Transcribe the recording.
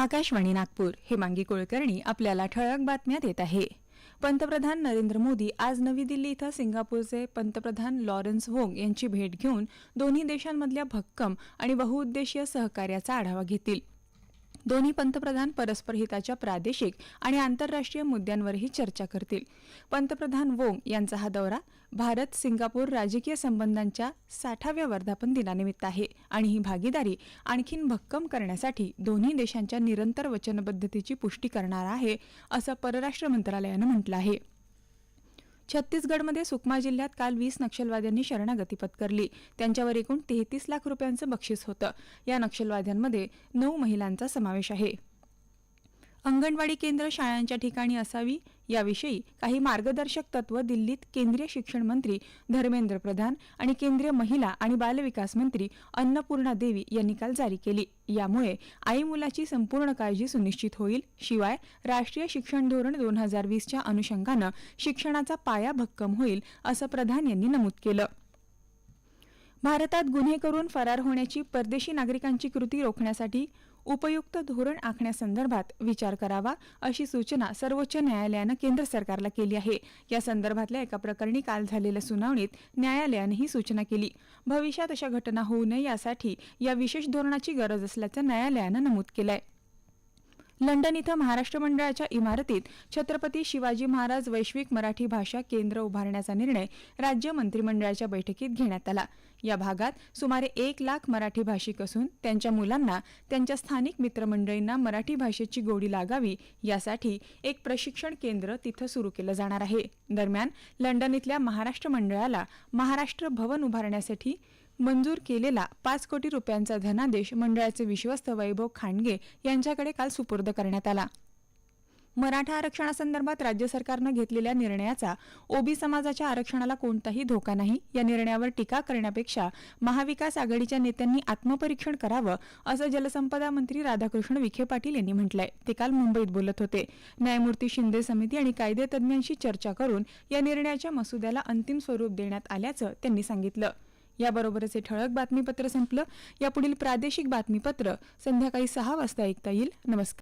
आकाशवाणी नागपूर हे मांगी कुलकर्णी आपल्याला ठळक बातम्या देत आहे. पंतप्रधान नरेंद्र मोदी आज नवी दिल्ली इथं सिंगापूरचे पंतप्रधान लॉरेन्स वोंग यांची भेट घेऊन दोन्ही देशांमधल्या भक्कम आणि बहुउद्देशीय सहकार्याचा आढावा घेतील. दोन्ही पंतप्रधान परस्पर हिताच्या प्रादेशिक आणि आंतरराष्ट्रीय मुद्द्यांवरही चर्चा करतील. पंतप्रधान वोंग यांचा हा दौरा भारत सिंगापूर राजकीय संबंधांच्या साठाव्या वर्धापन दिनानिमित्त आहे आणि ही भागीदारी आणखीन भक्कम करण्यासाठी दोन्ही देशांच्या निरंतर वचनबद्धतेची पुष्टी करणार आहे असं परराष्ट्र मंत्रालयानं म्हटलं आहे. छत्तीसगडमध्ये सुकमा जिल्ह्यात काल वीस नक्षलवाद्यांनी शरणागती पत्करली. त्यांच्यावर एकूण तेहतीस लाख रुपयांचं बक्षीस होतं. या नक्षलवाद्यांमध्ये नऊ महिलांचा समावेश आहे. अंगणवाडी केंद्र शाळांच्या ठिकाणी असावी याविषयी काही मार्गदर्शक तत्व दिल्लीत केंद्रीय शिक्षण मंत्री धर्मेंद्र प्रधान आणि केंद्रीय महिला आणि बालविकास मंत्री अन्नपूर्णा देवी यांनी काल जारी केली. यामुळे आई मुलाची संपूर्ण काळजी सुनिश्चित होईल. शिवाय राष्ट्रीय शिक्षण धोरण दोन हजार वीसच्या अनुषंगानं शिक्षणाचा पाया भक्कम होईल असं प्रधान यांनी नमूद केलं. भारतात गुन्हे करून फरार होण्याची परदेशी नागरिकांची कृती रोखण्यासाठी उपयुक्त धोरण आखण्यासंदर्भात विचार करावा अशी सूचना सर्वोच्च न्यायालयानं केंद्र सरकारला केली आहे. या संदर्भातल्या एका प्रकरणी काल झालेल्या सुनावणीत न्यायालयानं ही सूचना केली. भविष्यात अशा घटना होऊ नये यासाठी या विशेष धोरणाची गरज असल्याचं न्यायालयानं नमूद केलंय. लंडन इथं महाराष्ट्र मंडळाच्या इमारतीत छत्रपती शिवाजी महाराज वैश्विक मराठी भाषा केंद्र उभारण्याचा निर्णय राज्य मंत्रिमंडळाच्या बैठकीत घेण्यात आला. या भागात सुमारे एक लाख मराठी भाषिक असून त्यांच्या मुलांना त्यांच्या स्थानिक मित्रमंडळींना मराठी भाषेची गोडी लागावी यासाठी एक प्रशिक्षण केंद्र तिथं सुरू केलं जाणार आहे. दरम्यान लंडन इथल्या महाराष्ट्र मंडळाला महाराष्ट्र भवन उभारण्यासाठी मंजूर केलेला पाच कोटी रुपयांचा धनादेश मंडळाचे विश्वस्त वैभव खांडगे यांच्याकडे काल सुपूर्द करण्यात आला. मराठा आरक्षणासंदर्भात राज्य सरकारनं घेतलेल्या निर्णयाचा ओबी समाजाच्या आरक्षणाला कोणताही धोका नाही. या निर्णयावर टीका करण्यापेक्षा महाविकास आघाडीच्या नेत्यांनी आत्मपरीक्षण करावं असं जलसंपदा मंत्री राधाकृष्ण विखे पाटील यांनी म्हटलंय. ते काल मुंबईत बोलत होते. न्यायमूर्ती शिंदे समिती आणि कायदे तज्ज्ञांशी चर्चा करून या निर्णयाच्या मसुद्याला अंतिम स्वरूप देण्यात आल्याचं त्यांनी सांगितलं. याबरोबरच हे ठळक बातमीपत्र संपलं. यापुढील प्रादेशिक बातमीपत्र संध्याकाळी सहा वाजता ऐकता येईल. नमस्कार.